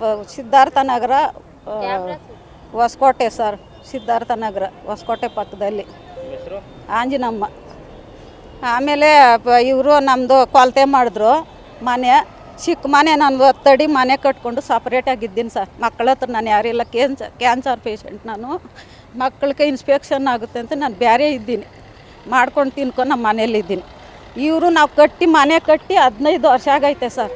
ಬ- ಸಿದ್ಧಾರ್ಥ ನಗರ ಆ, ಹೊಸಕೋಟೆ ಸರ್ ಸಿದ್ಧಾರ್ಥ ನಗರ ಹೊಸಕೋಟೆ ಪಕ್ಕದಲ್ಲಿ. ಆಂಜಿನಮ್ಮ. ಆಮೇಲೆ ಇವರು ನಮ್ಮದು ಕೊಲತೆ ಮಾಡಿದ್ರು ಮನೆ. ಚಿಕ್ಕ ಮನೆ ನಾನು ಒತ್ತಡಿ ಮನೆ ಕಟ್ಕೊಂಡು ಸಪ್ರೇಟಾಗಿದ್ದೀನಿ ಸರ್. ಮಕ್ಕಳ ಹತ್ರ ನಾನು ಯಾರಿಲ್ಲ ಕ್ಯಾನ್ಸರ್ ಕ್ಯಾನ್ಸರ್ ಪೇಷಂಟ್ ನಾನು. ಮಕ್ಕಳಿಗೆ ಇನ್ಸ್ಪೆಕ್ಷನ್ ಆಗುತ್ತೆ ಅಂತ ನಾನು ಬೇರೆ ಇದ್ದೀನಿ. ಮಾಡ್ಕೊಂಡು ತಿನ್ಕೊಂಡು ನಮ್ಮ ಮನೇಲಿದ್ದೀನಿ ಇವರು ನಾವು ಕಟ್ಟಿ ಮನೆ ಕಟ್ಟಿ ಹದಿನೈದು ವರ್ಷ ಆಗೈತೆ ಸರ್.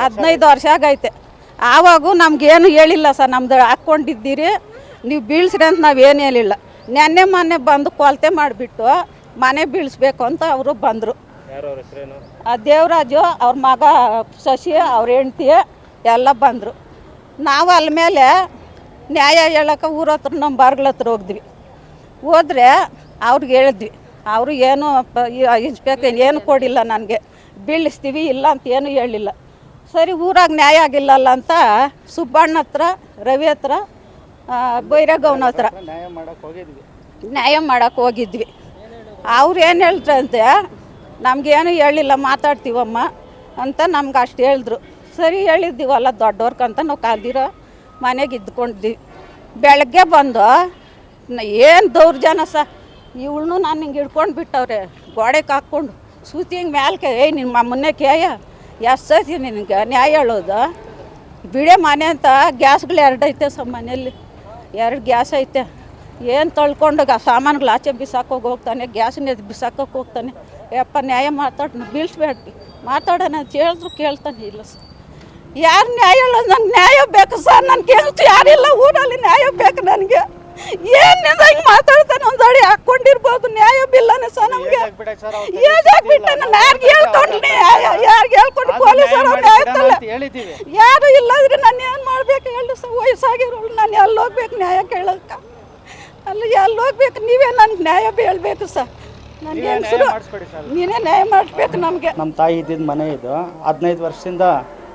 ಹದಿನೈದು ವರ್ಷ ಆಗೈತೆ. ಆವಾಗೂ ನಮ್ಗೇನು ಹೇಳಿಲ್ಲ ಸರ್ ನಮ್ದು ಹಾಕ್ಕೊಂಡಿದ್ದೀರಿ ನೀವು ಬೀಳ್ಸ್ರಿ ಅಂತ ನಾವೇನು ಹೇಳಿಲ್ಲ. ನೆನ್ನೆ ಮೊನ್ನೆ ಬಂದು ಕೊಲ್ತೆ ಮಾಡಿಬಿಟ್ಟು ಮನೆ ಬೀಳ್ಸ್ಬೇಕು ಅಂತ ಅವರು ಬಂದರು. ದೇವರಾಜು ಅವ್ರ ಮಗ ಶಶಿ ಅವ್ರ ಹೆಂಡ್ತಿ ಎಲ್ಲ ಬಂದರು. ನಾವು ಅಲ್ಲಿ ಮೇಲೆ ನ್ಯಾಯ ಹೇಳೋಕೆ ಊರ ಹತ್ರ ನಮ್ಮ ಬಾರ್ಗಳ ಹತ್ರ ಹೋಗಿದ್ವಿ. ಹೋದ್ರೆ ಅವ್ರಿಗೆ ಹೇಳಿದ್ವಿ ಅವರು ಏನು ಇನ್ಸ್ಪೆಕ್ಟರ್ ಏನು ಕೊಡಿಲ್ಲ ನನಗೆ. ಬೀಳಿಸ್ತೀವಿ, ಇಲ್ಲ ಅಂತ ಏನು ಹೇಳಿಲ್ಲ. ಸರಿ, ಊರಾಗ ನ್ಯಾಯ ಆಗಿಲ್ಲಲ್ಲ ಅಂತ ಸುಬ್ಬಣ್ಣ ಹತ್ರ, ರವಿ ಹತ್ರ ಬೈರಗೌನ ಹತ್ರ ನ್ಯಾಯ ಮಾಡಕ್ಕೆ ಹೋಗಿದ್ವಿ. ಅವ್ರು ಏನು ಹೇಳ್ತಾರೆ ಹೇಳ್ತಾರಂತೆ ನಮಗೇನು ಹೇಳಿಲ್ಲ, ಮಾತಾಡ್ತೀವಮ್ಮ ಅಂತ ನಮ್ಗೆ ಅಷ್ಟು ಹೇಳಿದ್ರು. ಸರಿ, ಹೇಳಿದ್ದೀವಲ್ಲ ದೊಡ್ಡವ್ರಕ್ಕಂತ ನಾವು ಕಾಲ್ದಿರೋ ಮನೆಗೆ ಇದ್ಕೊಂಡಿದ್ವಿ ಬೆಳಗ್ಗೆ ಬಂದು ಏನು ದೌರ್ಜನ ಸ ಇವಳನ್ನು ನಾನು ಹಿಂಗೆ ಹಿಡ್ಕೊಂಡು ಬಿಟ್ಟವ್ರೆ, ಗೋಡೆಗೆ ಹಾಕ್ಕೊಂಡು. ಸೂತಿ ಹಿಂಗೆ ಮ್ಯಾಲ್ಕೆ ಏಯ್ ನಿಮ್ಮ ಮೊನ್ನೆ ಕೇಯ. ಎಷ್ಟು ಸತಿ ನಿನಗೆ ನ್ಯಾಯ ಹೇಳೋದು? ಬಿಡೆ ಮನೆ ಅಂತ ಗ್ಯಾಸ್ಗಳು ಎರಡು ಐತೆ ಸ ಮನೆಯಲ್ಲಿ. ಎರಡು ಗ್ಯಾಸ್ ಐತೆ. ಏನು ತೊಳ್ಕೊಂಡು ಸಾಮಾನುಗಳು ಆಚೆ ಬಿಸಾಕೋಗಿ ಹೋಗ್ತಾನೆ ಎದ್ದು ಬಿಸಾಕೋಕೆ ಹೋಗ್ತಾನೆ. ಯಪ್ಪ, ನ್ಯಾಯ ಮಾತಾಡ್ ಬೀಳ್ಸ್ಬೇಡ್ರಿ. ಮಾತಾಡೋಣ ಅಂತ ಹೇಳಿದ್ರು ಕೇಳ್ತಾನೆ ಇಲ್ಲ ಸರ್ ಯಾರು ನ್ಯಾಯ ಹೇಳೋದು? ನನಗೆ ನ್ಯಾಯ ಬೇಕು ಸರ್. ನನಗೆ ಯಾರಿಲ್ಲ. ಊರಲ್ಲಿ ನ್ಯಾಯ ಬೇಕು ನನಗೆ. ಏನು ಹಿಂಗೆ ಮಾತಾಡ್ತಾನೆ? ಹಾಕ್ಕೊಂಡಿರ್ಬೋದು ನ್ಯಾಯ ಬಿಲ್ಲನೆ ಸರ್ ನಮಗೆ? ಆಗ್ಬಿಟ್ಟೆ ಸರ್ ಏಜಾಗ್ಬಿಟ್ಟೆ ನಾನು? ಯಾರಿಗೆ ಹೇಳ್ಕೊಂಡು ನ್ಯಾಯ ಯಾರಿಗೆ ಹೇಳ್ಕೊಂಡು ಪೊಲೀಸರು ನ್ಯಾಯ ಆಯ್ತಲ್ಲ ಅಂತ ಹೇಳಿದ್ದೀವಿ. ಯಾರು ಇಲ್ಲದ್ರೆ ನಾನು ಏನು ಮಾಡ್ಬೇಕು ಹೇಳಿ ಸರ್? ವಯಸ್ಸಾಗಿರೋಳು ನಾನು ಎಲ್ಲಿ ಹೋಗ್ಬೇಕು ನ್ಯಾಯ ಕೇಳೋಕೆ? ಅಲ್ಲಿ ಎಲ್ಲಿ ಹೋಗ್ಬೇಕು? ನೀವೇ ನನ್ಗೆ ನ್ಯಾಯ ಹೇಳ್ಬೇಕು ಸರ್. ನನಗೆ ಹೆಂಗಸರು ಮಾಡಿಸ್ಕೊಡಿ ಸರ್. ನೀನೇ ನ್ಯಾಯ ಮಾಡಿಸ್ಬೇಕು ನಮಗೆ. ನಮ್ಮ ತಾಯಿ ಇದ್ದಿದ್ದ ಮನೆ ಇದು. ಹದಿನೈದು ವರ್ಷದಿಂದ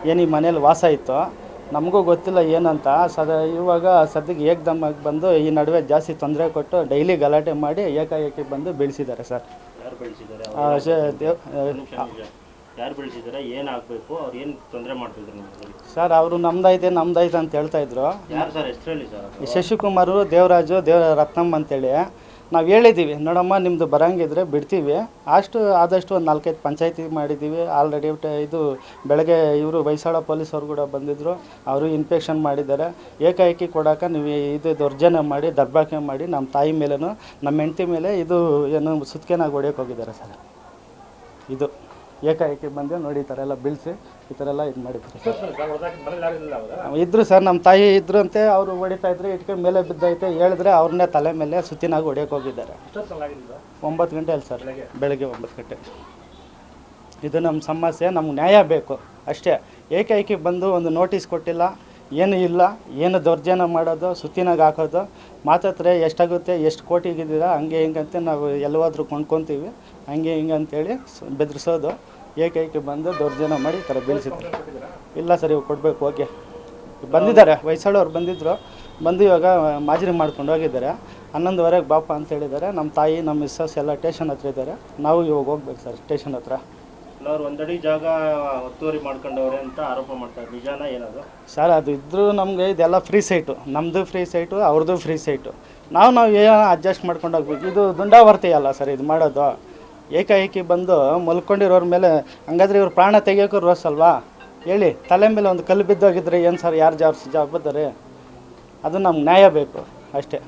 ಏನು ಈ ಮನೇಲಿ ವಾಸ ಇತ್ತು. ನಮಗೂ ಗೊತ್ತಿಲ್ಲ ಏನಂತ. ಸದ ಇವಾಗ ಸದ್ಯಕ್ಕೆ ಏಕದಮ್ಮಾಗಿ ಬಂದು ಈ ನಡುವೆ ಜಾಸ್ತಿ ತೊಂದರೆ ಕೊಟ್ಟು ಡೈಲಿ ಗಲಾಟೆ ಮಾಡಿ ಏಕಾಏಕಿ ಬಂದು ಬೆಳೆಸಿದ್ದಾರೆ ಸರ್. ಯಾರು ಬೆಳೆಸಿದ್ದಾರೆ? ಆ, ಶ- ದೇವ್ ಆ, ಯಾರು ಬೆಳೆಸಿದ್ದಾರೆ? ಏನಾಗಬೇಕು ಅವ್ರು ಏನು ತೊಂದರೆ ಮಾಡ್ತಿದ್ರು ನಿಮ್ಗೆ? ಸರ್ ಅವರು ನಮ್ದೈತೆ ನಮ್ದೈತೆ ಅಂತ ಹೇಳ್ತಾ ಇದ್ರು. ಯಾರು ಸರ್? ಹೆಸರು ಹೇಳಿ ಸರ್ ಈ ಶಶಿಕುಮಾರು ದೇವರಾಜು ದೇವ ರತ್ನಮ್ಮ ಅಂತೇಳಿ. ನಾವು ಹೇಳಿದ್ದೀವಿ ನೋಡಮ್ಮ ನಿಮ್ಮದು ಬರಂಗಿದ್ರೆ ಬಿಡ್ತೀವಿ. ಅಷ್ಟು, ಆದಷ್ಟು ಒಂದು ನಾಲ್ಕೈದು ಪಂಚಾಯತಿ ಮಾಡಿದ್ದೀವಿ ಆಲ್ರೆಡಿ ಇದು ಬೆಳಗ್ಗೆ ಇವರು ವೈಸಾಳ ಪೊಲೀಸರು ಕೂಡ ಬಂದಿದ್ದರು ಅವರು ಇನ್ಫೆಕ್ಷನ್ ಮಾಡಿದ್ದಾರೆ. ಏಕಾಏಕಿ ಕೊಡೋಕೆ ನೀವು ಇದು ದೌರ್ಜನ್ಯ ಮಾಡಿ ದರ್ಬಾಕೆ ಮಾಡಿ ನಮ್ಮ ತಾಯಿ ಮೇಲೂ ನಮ್ಮ ಹೆಂಡತಿ ಮೇಲೆ ಇದು ಏನು ಸುತ್ಕೆನಾಗಿ ಹೊಡೆಯೋಕೆ ಹೋಗಿದ್ದಾರೆ ಸರ್. ಇದು. ಏಕಾಏಕಿ ಬಂದು ನೋಡಿ ಈ ಥರ ಎಲ್ಲ ಬೀಳಿಸಿ ಈ ಥರ ಎಲ್ಲ ಇದು ಮಾಡಿದ್ರು. ಇದ್ರು ಸರ್ ನಮ್ಮ ತಾಯಿ ಇದ್ರು ಅಂತೆ ಅವರು ಹೊಡಿತಾ ಇದ್ರು ಇಟ್ಕೊಂಡು ಮೇಲೆ ಬಿದ್ದೈತೆ ಹೇಳಿದ್ರೆ ಅವ್ರನ್ನೇ ತಲೆ ಮೇಲೆ ಸುತ್ತಿನಾಗಿ ಹೊಡಿಯೋಕೆ ಹೋಗಿದ್ದಾರೆ. ಒಂಬತ್ತು ಗಂಟೆ ಅಲ್ಲಿ ಸರ್ ಬೆಳಗ್ಗೆ. ಒಂಬತ್ತು ಗಂಟೆ. ಇದು ನಮ್ಮ ಸಮಸ್ಯೆ ನಮ್ಗೆ ನ್ಯಾಯ ಬೇಕು ಅಷ್ಟೇ. ಏಕಾಏಕಿ ಬಂದು ಒಂದು ನೋಟಿಸ್ ಕೊಟ್ಟಿಲ್ಲ ಏನು ಇಲ್ಲ, ಏನು ದೌರ್ಜನ್ಯ ಮಾಡೋದು, ಸುತ್ತಿನಾಗ ಹಾಕೋದು ಮಾತಾತ್ರೆ ಎಷ್ಟಾಗುತ್ತೆ, ಎಷ್ಟು ಕೋಟಿಗಿದ್ದೀರಾ ಹಂಗೆ ಹಿಂಗಂತ ನಾವು ಎಲ್ಲವಾದರೂ ಕೊಂಡ್ಕೊತೀವಿ. ಹಂಗೆ ಹಿಂಗೆ ಅಂತೇಳಿ ಬೆದರಿಸೋದು ಏಕೈಕಿ ಬಂದು ದೌರ್ಜನ್ಯ ಮಾಡಿ ಈ ಥರ ಬೀಳಿಸಿದ್ರು. ಇಲ್ಲ ಸರ್ ಇವಾಗ ಕೊಡಬೇಕು, ಓಕೆ. ಬಂದಿದ್ದಾರೆ ವಯಸ್ಸಾಳವ್ರು ಬಂದಿದ್ದರು ಬಂದು ಇವಾಗ ಮಾಜರಿ ಮಾಡ್ಕೊಂಡು ಹೋಗಿದ್ದಾರೆ. ಹನ್ನೊಂದುವರೆಗೆ ಬಾಪ ಅಂತ ಹೇಳಿದ್ದಾರೆ, ನಮ್ಮ ತಾಯಿ, ನಮ್ಮ ಮಿಸ್ಸಸ್ ಎಲ್ಲ ಸ್ಟೇಷನ್ ಹತ್ರ ಇದ್ದಾರೆ. ನಾವು ಇವಾಗ ಹೋಗ್ಬೇಕು ಸರ್, ಸ್ಟೇಷನ್ ಹತ್ರ. ಅವ್ರು ಒಂದಡಿ ಜಾಗ ಒತ್ತುವರಿ ಮಾಡ್ಕೊಂಡವ್ರೆ ಅಂತ ಆರೋಪ ಮಾಡ್ತಾರೆ. ನಿಜಾನ ಏನದು? ಸರ್, ಅದು ಇದ್ದರೂ ನಮಗೆ ಇದೆಲ್ಲ ಫ್ರೀ ಸೈಟು. ನಮ್ಮದು ಫ್ರೀ ಸೈಟು, ಅವ್ರದ್ದು ಫ್ರೀ ಸೈಟು. ನಾವು ನಾವು ಏನೋ ಅಡ್ಜಸ್ಟ್ ಮಾಡ್ಕೊಂಡು ಹೋಗ್ಬೇಕು. ಇದು ದುಂಡಾವರ್ತಿ ಅಲ್ಲ ಸರ್, ಇದು ಮಾಡೋದು. ಏಕಾಏಕಿ ಬಂದು ಮಲ್ಕೊಂಡಿರೋರ ಮೇಲೆ ಹಂಗಾದ್ರೆ ಇವ್ರು ಪ್ರಾಣ ತೆಗಿಯೋಕೆ ರೋಸ್ ಅಲ್ವಾ? ಹೇಳಿ, ತಲೆ ಮೇಲೆ ಒಂದು ಕಲ್ಲು ಬಿದ್ದೋಗಿದ್ರೆ ಏನು ಸರ್, ಯಾರು ಜಾಬ್ ಜವಾಬ್ದಾರಿ ಅದು ನಮ್ಗೆ ನ್ಯಾಯ ಬೇಕು, ಅಷ್ಟೇ.